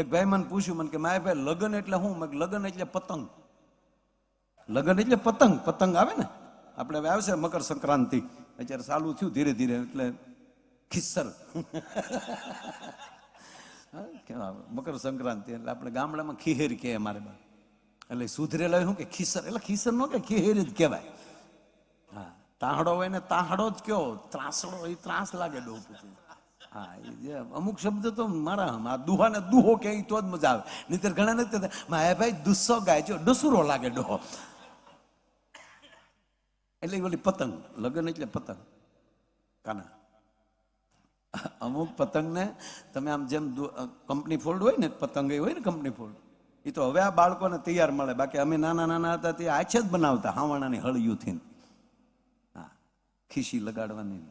એક ભાઈ મને પૂછ્યું, મને કે, માય ભાઈ, લગ્ન એટલે શું મેં લગ્ન એટલે પતંગ. લગ્ન એટલે પતંગ પતંગ આવે ને? આપણે હવે આવશે મકર સંક્રાંતિ. અત્યારે ચાલુ થયું ધીરે ધીરે, એટલે ખિસ્સર. હા? મકર સંક્રાંતિ, એટલે આપણે ગામડામાં ખીહેર કહે અમારે એટલે સુધરેલા શું કે ખિસ્સર? એટલે ખિસ્સર નો કે ખીહેર જ કહેવાય. હા, તાહડો હોય ને તાહડો જ કયો, ત્રાસડો, એ ત્રાસ લાગે ડો પછી હા અમુક શબ્દ તો મારા આ દુહા ને દુહો કે તો જ મજા આવે. નહીતર ઘણા નથી માયા ભાઈ, દુસ્સો ગાય. જો ડસુરો લાગે ડોહો. એટલે ઓલી પતંગ. લગ્ન એટલે પતંગ. કાના? અમુક પતંગને તમે આમ જેમ કંપની ફોલ્ડ હોય ને, પતંગ હોય ને કંપની ફોલ્ડ એ તો હવે આ બાળકોને તૈયાર મળે. બાકી અમે નાના નાના હતા તે આછે જ બનાવતા હાવાણાની હળિયુંથી હા, ખીસી લગાડવાની.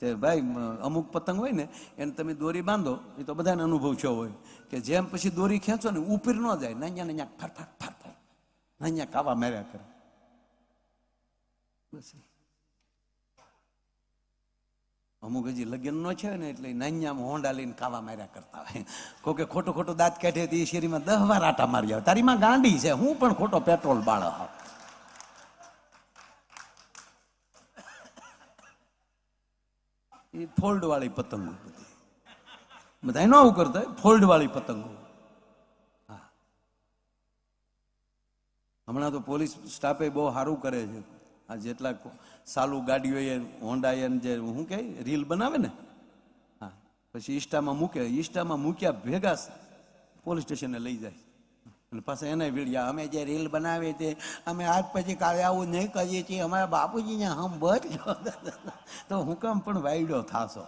તે ભાઈ અમુક પતંગ હોય ને, એને તમે દોરી બાંધો, એ તો બધાને અનુભવ છો હોય કે જેમ પછી દોરી ખેંચો ને, ઉપર ન જાય નાન્યા નાન્યા ફર ફર ફર ફર નાન્યા કાવા માર્યા કરે. બસ અમુક હજી લગ્ન નો છે ને, એટલે નાન્યામાં હોંડા લઈને કાવા માર્યા કરતા હોય. કોકે ખોટો ખોટો દાંત કાઢે તો એ શેરીમાં દહ વાર આટા મારી આવે. તારીમાં ગાંડી છે, હું પણ ખોટો પેટ્રોલ બાળો હાવ એ ફોલ્ડ વાળી પતંગો. બધી બધા એનો આવું કરતા હોય, ફોલ્ડ વાળી પતંગો. હા. હમણાં તો પોલીસ સ્ટાફે બહુ સારું કરે છે. આ જેટલા સાલું ગાડીઓ એ હોન્ડા એ જે શું કહે રીલ બનાવે ને? હા. પછી ઈસ્ટામાં મૂકે ઈસ્ટામાં મૂક્યા ભેગા પોલીસ સ્ટેશને લઈ જાય. અને પાછા એને વીડિયા, અમે જે રીલ બનાવી તે અમે આજ પછી કાલે આવું નહીં કરીએ છીએ, અમારા બાપુજી ને હમ બચ તો હું કેમ પણ વાયડો થાશો?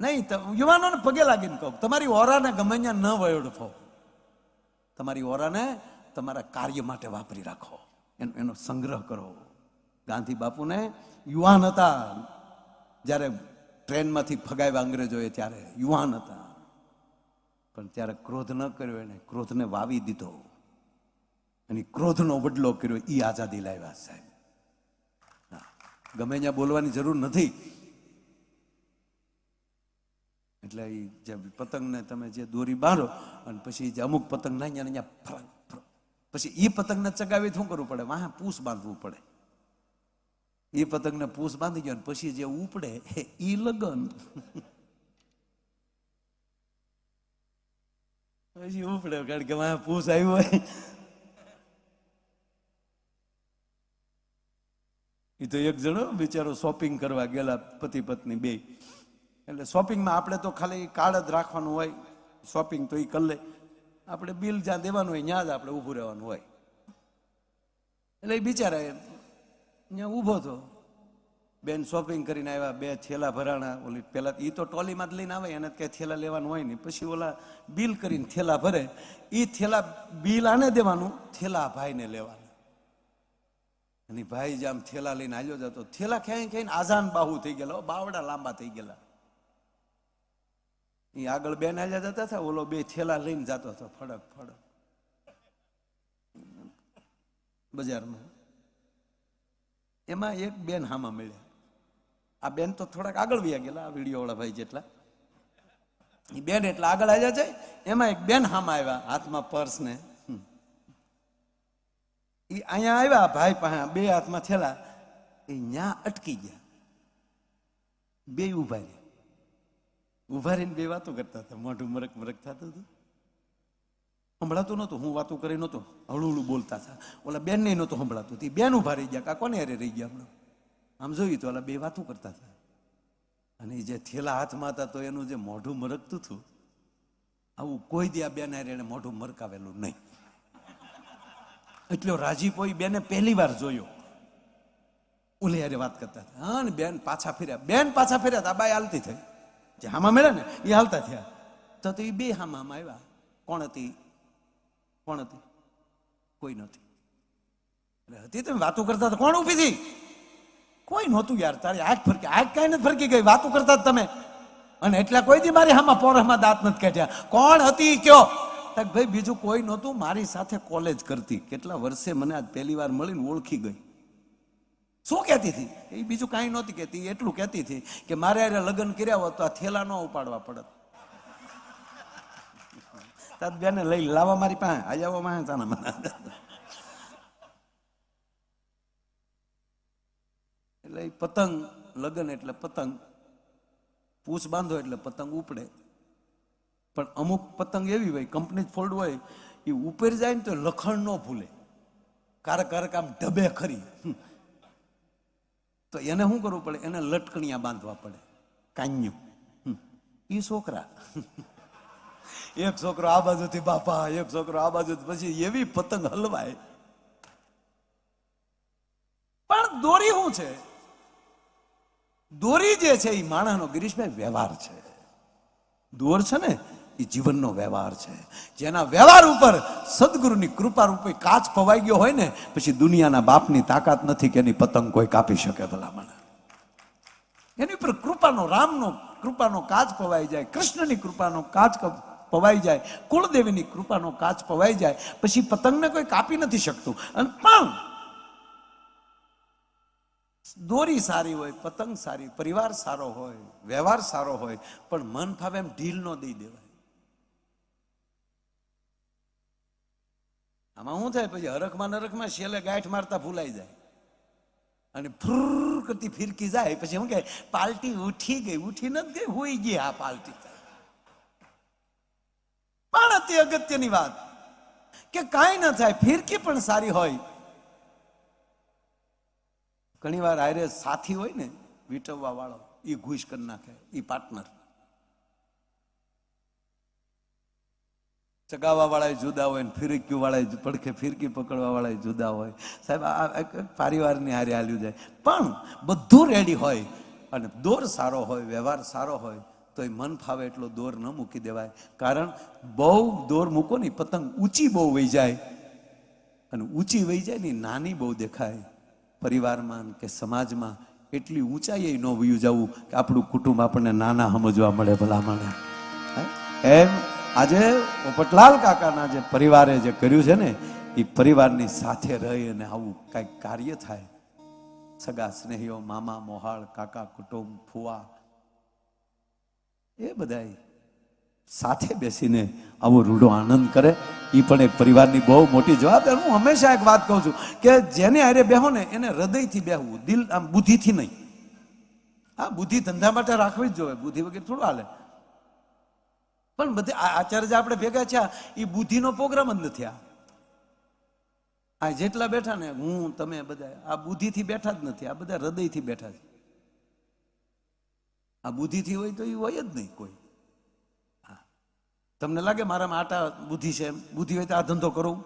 નહીં, તો યુવાનોને પગે લાગીને કહું, તમારી ઓરાને ગમે ત્યાં ન વયોડફો તમારી ઓરાને તમારા કાર્ય માટે વાપરી રાખો. એનો એનો સંગ્રહ કરો. ગાંધી બાપુને યુવાન હતા. જ્યારે ટ્રેનમાંથી ફગાવ્યા અંગ્રેજોએ ત્યારે યુવાન હતા. પણ ત્યારે ક્રોધ ન કર્યો એને. ક્રોધને વાવી દીધો. અને ક્રોધનો વડલો કર્યો. એ આઝાદી લાવ્યા સાહેબ. ગમે ત્યાં બોલવાની જરૂર નથી. એટલે એ જે પતંગને તમે જે દોરી બાંધો અને પછી જે અમુક પતંગ ના અહીંયા. પછી એ પતંગને ચગાવી શું કરવું પડે? વાહ પૂસ બાંધવું પડે. એ પતંગને પૂસ બાંધી ગયો અને પછી જે ઉપડે એ લગન. પછી ઉપડે, કારણ કે મારા પૂસ આવ્યું હોય. એ તો એક જણો બિચારો શોપિંગ કરવા ગયેલા પતિ પત્ની બે. એટલે શોપિંગમાં આપણે તો ખાલી કાર્ડ જ રાખવાનું હોય. શોપિંગ તો એ કરી લે. આપણે બિલ જ્યાં દેવાનું હોય, ત્યાં જ આપણે ઊભું રહેવાનું હોય. એટલે એ બિચારા ત્યાં ઊભો હતો બેન શોપિંગ કરીને આવ્યા, બે થેલા ભરાણા, ઓલી પહેલાં એ તો ટોલીમાં જ લઈને આવે, એને ક્યાંય થેલા લેવાનું હોય નહીં. પછી ઓલા બિલ કરીને થેલા ભરે એ થેલા બિલ આને દેવાનું? થેલા ભાઈને લેવાનું. અને ભાઈ જે આમ થેલા લઈને આવ્યો જતો, થેલા ક્યાંય ક્યાંય આઝાન બાહુ થઈ ગયેલા બાવડા લાંબા થઈ ગયેલા. એ આગળ બેન હાલ્યા જતા હતા, ઓલો બે થેલા લઈને જતો હતો, ફડક ફડક. બજારમાં. એમાં એક બેન હામાં મળ્યા. આ બેન તો થોડાક આગળ વ્યા ગયેલા, આ વીડિયો વાળા ભાઈ જેટલા. એ બેન એટલે આગળ આવ્યા છે, એમાં એક બેન હામ આવ્યા, હાથમાં પર્સ ને. એ અહીંયા આવ્યા ભાઈ પાસે, બે હાથમાં થેલા. એ ન્યા અટકી ગયા. બે ઊભા રહ્યા. ઊભા રહીને બે વાતો કરતા હતા. મોઢું મરક મરક થતું હતું. સંભળાતું નહોતું. હું વાતો કરી નહોતો. હળું હળું બોલતા હતા. ઓલા બેન નહીં નહોતું સંભળાતું. તે બેન ઊભા રહી ગયા. કા કોને હારે રહી ગયા હમણાં? આમ જોયું તો ઓલા બે વાતો કરતા હતા. અને જે થેલા હાથમાં હતા તો એનું જે મોઢું મરકતું હતું, આવું કોઈ દી આ બેન એને મોઢું મરકાવેલું નહીં. એટલો રાજીપો બેને પહેલી વાર જોયો. ઉલિયારે વાત કરતા હતા. હા, ને બેન પાછા ફેર્યા. બેન પાછા ફેર્યા તા બાઈ હાલતી થઈ. જે હામાં મળ્યા ને એ હાલતા થયા. તો તો એ બે હામાં આવ્યા. કોણ હતી? કોણ હતી? કોઈ નથી હતી તમે વાતો કરતા હતા કોણ ઊભી હતી? કોઈ નહોતું યાર, તારી આંખ ફરકી, આંખ કાંઈ નથી ફરકી ગઈ, વાતો કરતા તમે. અને એટલા કોઈ દી મારી હામાં પોરહમાં દાંત નથી કાઢ્યા. કોણ હતી કયો? તક ભાઈ, બીજું કોઈ નહોતું, મારી સાથે કોલેજ કરતી. કેટલા વર્ષે મને આજ પહેલી વાર મળીને ઓળખી ગઈ. શું કહેતી હતી? એ બીજું કાંઈ નહોતી કહેતી એટલું કહેતી હતી કે મારે અરે લગ્ન કર્યા હોત તો આ થેલા ન ઉપાડવા પડત. તાત બેને લઈ લાવા મારી પાસે આ જાવો માં તાના મને એટલે ઈ પતંગ, લગ્ન એટલે પતંગ, પૂછ બાંધો એટલે પતંગ ઉપડે. પણ અમુક પતંગ એવી હોય કંપની ફોલ્ડ હોય, એ ઉપર જાય ને તો લખણ ન ભૂલે. કારક કારક આમ ઢબે ખરી. તો એને શું કરવું પડે? એને લટકણિયા બાંધવા પડે. કાન્યું. એ છોકરા. એક છોકરો આ બાજુથી બાપા, એક છોકરો આ બાજુ પછી એવી પતંગ હલવાય. પણ દોરી શું છે? દોરી જે છે એ માણસનો ગિરીશભાઈ વ્યવહાર છે. દોર છે ને એ જીવનનો વ્યવહાર છે. જેના વ્યવહાર ઉપર સદગુરુની કૃપા રૂપે કાચ પવાઈ ગયો હોય ને, પછી દુનિયાના બાપની તાકાત નથી કે એની પતંગ કોઈ કાપી શકે ભલામણ. એની ઉપર કૃપાનો, રામનો કૃપાનો કાચ પવાઈ જાય, કૃષ્ણની કૃપાનો કાચ પવાઈ જાય, કુળદેવીની કૃપાનો કાચ પવાઈ જાય, પછી પતંગને કોઈ કાપી નથી શકતું. અને પણ દોરી સારી હોય, પતંગ સારી, પરિવાર સારો હોય, વ્યવહાર સારો હોય, પણ મન ફાવે એમ ઢીલ ન દઈ દેવાય. આમાં શું થાય? પછી હરખમાં નરખમાં શેલે ગાંઠ મારતા ભૂલાઈ જાય. અને ફ્રુર કરતી ફિરકી જાય. પછી શું કે પાલટી ઉઠી ગઈ. ઉઠી નથી ગઈ, હોઈ ગઈ આ પાલટી. પણ અતિ અગત્યની વાત કે કાંઈ ન થાય, ફિરકી પણ સારી હોય. ઘણી વાર આરે સાથી હોય ને, વીટવવા વાળો એ ઘૂસ કરી નાખે એ પાર્ટનર ચગાવવા વાળા જુદા હોય ને ફિરકી વાળા પડખે, ફિરકી પકડવા વાળા જુદા હોય. સાહેબ, આ પરિવારની હારે હાલ્યું જાય. પણ બધું રેડી હોય અને દોર સારો હોય, વ્યવહાર સારો હોય તો એ મન ફાવે એટલો દોર ન મૂકી દેવાય. કારણ બહુ દોર મૂકો ને પતંગ ઊંચી બહુ વહી જાય. અને ઊંચી વહી જાય ને નાની બહુ દેખાય. પરિવારમાં કે સમાજમાં એટલી ઊંચાઈએ ન વયું જવું કે આપણું કુટુંબ આપણને નાના સમજવા મળે ભલામણે? એમ આજે પોપટલાલ કાકાના જે પરિવારે જે કર્યું છે ને, એ પરિવારની સાથે રહી અને આવું કાંઈક કાર્ય થાય. સગા સ્નેહીઓ, મામા, મોહાળ, કાકા, કુટુંબ, ફુવા, એ બધાય સાથે બેસીને આવો રૂડો આનંદ કરે. એ પણ એક પરિવારની બહુ મોટી જવાબદારી. હું હંમેશા એક વાત કહું છું કે જેને હારે બેહો ને, એને હૃદયથી બેહવું, દિલ આમ બુદ્ધિથી નહીં. હા, બુદ્ધિ ધંધા માટે રાખવી જ જોઈએ. બુદ્ધિ વગેરે થોડું હાલે. પણ બધે આચાર્ય જે આપણે ભેગા થયા એ બુદ્ધિનો પ્રોગ્રામ જ નથી આ. આ જેટલા બેઠા ને, હું, તમે બધા, આ બુદ્ધિથી બેઠા જ નથી. આ બધા હૃદયથી બેઠા છે. આ બુદ્ધિથી હોય તો એ હોય જ નહીં કોઈ. તમને લાગે મારામાં આટા બુદ્ધિ છે બુદ્ધિ હોય તો આ ધંધો કરું.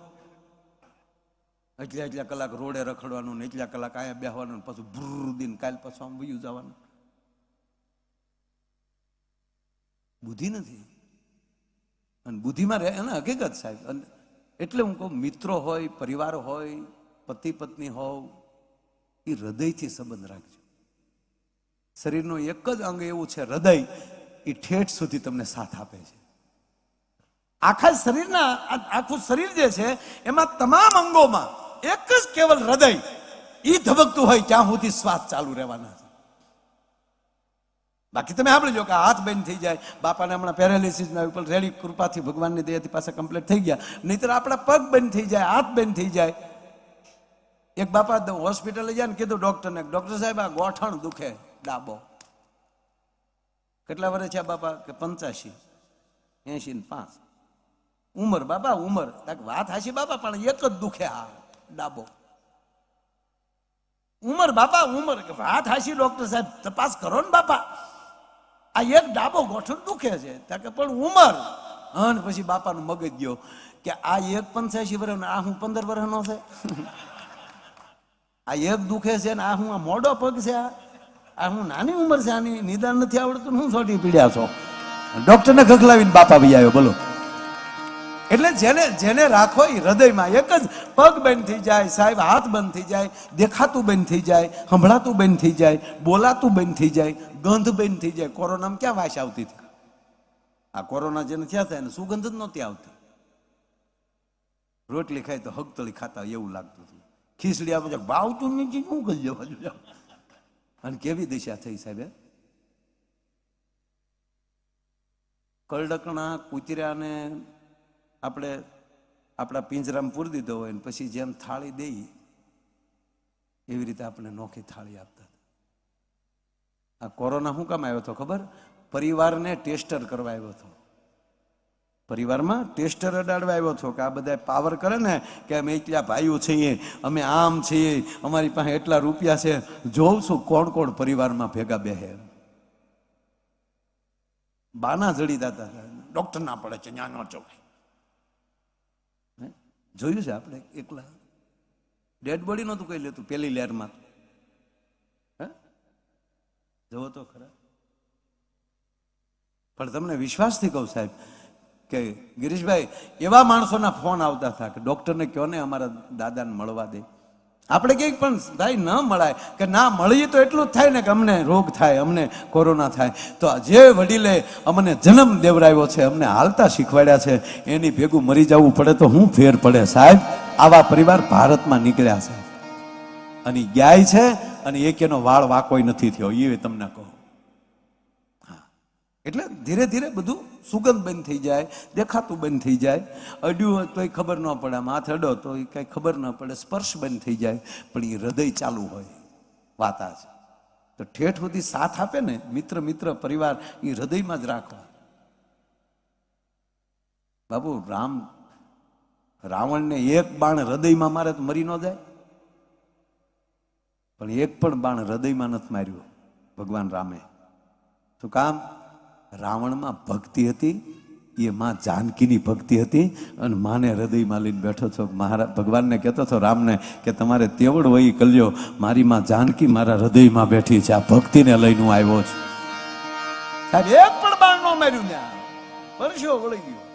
એટલા એટલા કલાક રોડે રખડવાનું ને એટલા કલાક અહીંયા બેહવાનું પાછું ભૂર દિન કાલ પાછું આમ વયું જવાનું. બુદ્ધિ નથી. અને બુદ્ધિમાં રહે એને હકીકત સાહેબ. અને એટલે હું કહું, મિત્રો હોય, પરિવાર હોય, પતિ પત્ની હોવ, એ હૃદયથી સંબંધ રાખજો. શરીરનું એક જ અંગ એવું છે, હૃદય, એ ઠેઠ સુધી તમને સાથ આપે છે. આખા શરીરના આખું શરીર જે છે, એમાં તમામ અંગોમાં એક જ કેવલ હૃદય એ ધબકતું હોય ત્યાં સુધી શ્વાસ ચાલુ રહેવાના છે. બાકી તમે સાંભળજો કે હાથ બંધ થઈ જાય, બાપાને હમણાં પેરાલિસિસના ઉપર રેડી કૃપાથી ભગવાનની દયાથી પાસે કમ્પ્લીટ થઈ ગયા, નહીતર આપણા પગ બંધ થઈ જાય, હાથ બંધ થઈ જાય. એક બાપા હોસ્પિટલે જાય ને કીધું ડોક્ટરને, ડોક્ટર સાહેબ, આ ગોઠણ દુખે, ડાબો. કેટલા વર્ષ છે બાપા? કે પંચાશી એસી ને પાંચ. ઉંમર બાપા ઉંમર. વાત હાશી બાપા પણ એક જ દુખે આ ડાબો. ઉંમર બાપા ઉંમર. વાત હાશી ડોક્ટર સાહેબ, તપાસ કરો ને બાપા આ એક ડાબો ગોઠણ દુખે છે. કે પણ ઉંમર. અને પછી બાપાનું મગજ ગયો કે આ એક પંચ્યાસી વર્ષ આ હું પંદર વર્ષનો છે? આ એક દુખે છે ને, આ હું આ મોડો પગ છે આ? હું નાની ઉંમર છે, આની નિદાન નથી આવડતું હું સોટી પીડ્યા છો? ડોક્ટરને ખખલાવીને બાપા ભાઈ આવ્યો, બોલો. એટલે જેને જેને રાખો એ હૃદયમાં એક જ પગ બંધ થઈ જાય, સાહેબ હાથ બંધ થઈ જાય, દેખાતું બંધ થઈ જાય, સંભળાતું બંધ થઈ જાય, બોલાતું બંધ થઈ જાય, ગંધ બંધ થઈ જાય. કોરોનામાં ક્યાં વાસ આવતી હતી? આ કોરોના જેને થયા હતા, એને સુગંધ જ નહોતી આવતી. રોટલી ખાય તો હગતળી ખાતા એવું લાગતું હતું. ખીચડી આપણે ભાવતું નથી શું કરી જવા અને કેવી દિશા થઈ સાહેબ કલડકણા કૂતર્યાને આપણે આપણા પિંજરામાં પૂરી દીધો હોય ને પછી જેમ થાળી દઈ, એવી રીતે આપણે નોખી થાળી આપતા આ કોરોના શું કામ આવ્યો હતો ખબર? પરિવારને ટેસ્ટર કરવા આવ્યો હતો. પરિવારમાં ટેસ્ટર અડાડવા આવ્યો છો કે આ બધા પાવર કરે ને કે અમે એટલા ભાઈઓ છીએ, અમે આમ છીએ, અમારી પાસે એટલા રૂપિયા છે જોઉં છું કોણ કોણ પરિવારમાં ભેગા બેહે. બાના જડી દાતા ડોક્ટર ના પડે છે, ન્યા ન ચોકાય હે? જોયું છે આપણે? એકલા. ડેડ બોડી નહોતું કહી લેતું, પેલી લહેરમાં હે? જવો તો ખરા. પણ તમને વિશ્વાસથી કહું સાહેબ, કે ગિરીશભાઈ, એવા માણસોના ફોન આવતા હતા કે ડૉક્ટરને કહો ને અમારા દાદાને મળવા દે. આપણે કંઈક પણ ભાઈ ન મળાય કે ના મળીએ તો એટલું જ થાય ને કે અમને રોગ થાય, અમને કોરોના થાય. તો જે વડીલે અમને જન્મ દેવડાવ્યો છે, અમને હાલતા શીખવાડ્યા છે, એની ભેગું મરી જવું પડે તો હું ફેર પડે સાહેબ. આવા પરિવાર ભારતમાં નીકળ્યા છે. અને ગાય છે અને એક એનો વાળ વાકોય નથી થયો એ તમને કહો. હા. એટલે ધીરે ધીરે બધું સુગંધ બંધ થઈ જાય, દેખાતું બંધ થઈ જાય. અડ્યું હોય તોય ખબર ન પડે, આમ અડો તો એ કાંઈ ખબર ન પડે, સ્પર્શ બંધ થઈ જાય. પણ એ હૃદય ચાલુ હોય, વાત આ છે. તો ઠેઠ સુધી સાથ આપે ને, મિત્ર મિત્ર, પરિવાર એ હૃદયમાં જ રાખવા બાબુ, રામ, રાવણને એક બાણ હૃદયમાં મારે તો મરી ન જાય. પણ એક પણ બાણ હૃદયમાં નથી માર્યું, ભગવાન રામે. શું કામ રાવણમાં ભક્તિ હતી, એ માં જાનકીની ભક્તિ હતી, અને માને હૃદયમાં લઈને બેઠો છો. મહારાજ, ભગવાનને કહેતો છો, રામને, કે તમારે તેવડ વહી કલ્યો મારી માં જાનકી મારા હૃદયમાં બેઠી છે. આ ભક્તિને લઈને હું આવ્યો છું. એક પણ બાણ ન માર્યું ને વર્ષો વળી ગયું.